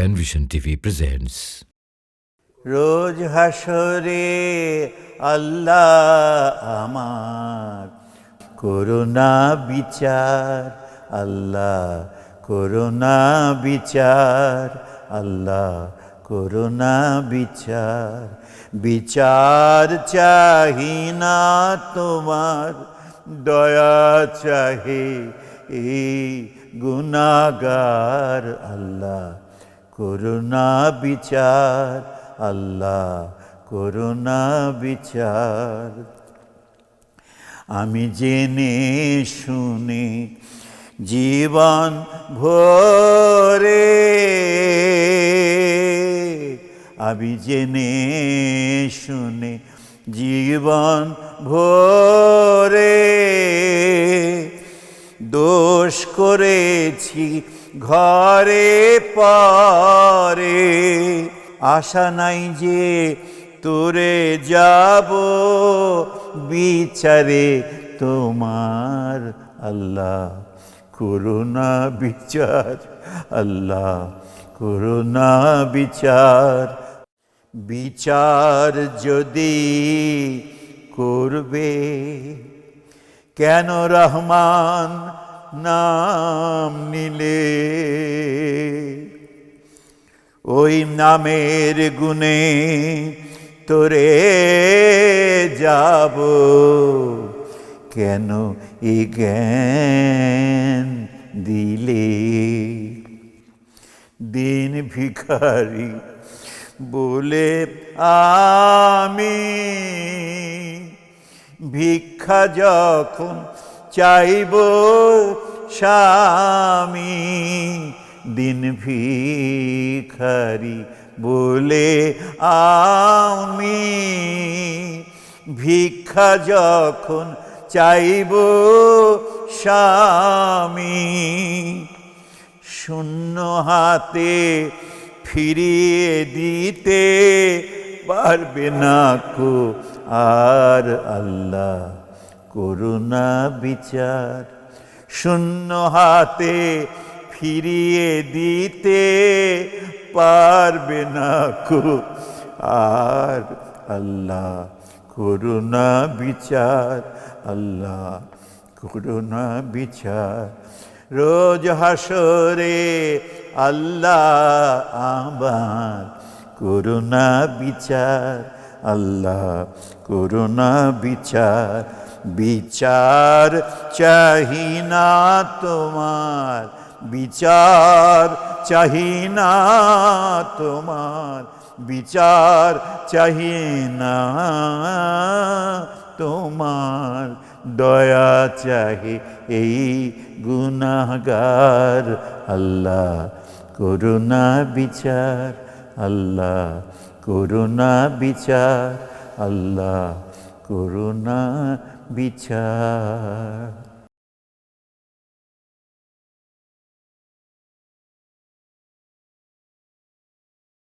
Penvision TV presents রোজ হাসরে আল্লাহ আমার, করুণা বিচার, আল্লাহ করুণা বিচার, আল্লাহ করুণা বিচার। বিচার চাহি না তোমার, দয়া চাহে এই গুনাগার আল্লাহ করুণা বিচার, আল্লাহ করুণা বিচার। আমি জেনে শুনে জীবন ভরে, আমি জেনে শুনে জীবন ভরে দোষ করেছি ঘরে পরে। আশা নাই যে তোরে যাব বিচারে তোমার আল্লাহ। করুণা বিচার, আল্লাহ, করুণা বিচার। বিচার যদি করবে, কেন রহমান নাম নিলে। ওই নামের গুণে তোরে যাব। কেন এ জ্ঞান দিলে? দিন ভিখারি বলে, আমি ভিক্ষা যখন চাইব স্বামী, দিন ভিখারি বলে আমি। ভিক্ষা যখন চাইব স্বামী, শূন্য হাতে ফিরিয়ে দিতে পারবে না কো আর আল্লাহ। করুণা বিচার। শূন্য হাতে ফিরিয়ে দিতে পারবে না কো। আর আল্লাহ, করুণা বিচার, আল্লাহ, করুণা বিচার। রোজ হাসরে আল্লাহ আমার করুণা বিচার, আল্লাহ, করুণা বিচার। বিচার চাহি না তোমার, বিচার চাহি না তোমার, বিচার চাহি না তোমার। দয়া চাহে এই গুনাহগার, আল্লাহ করুণা বিচার, আল্লাহ করুণা বিচার, আল্লাহ করুণা বিচার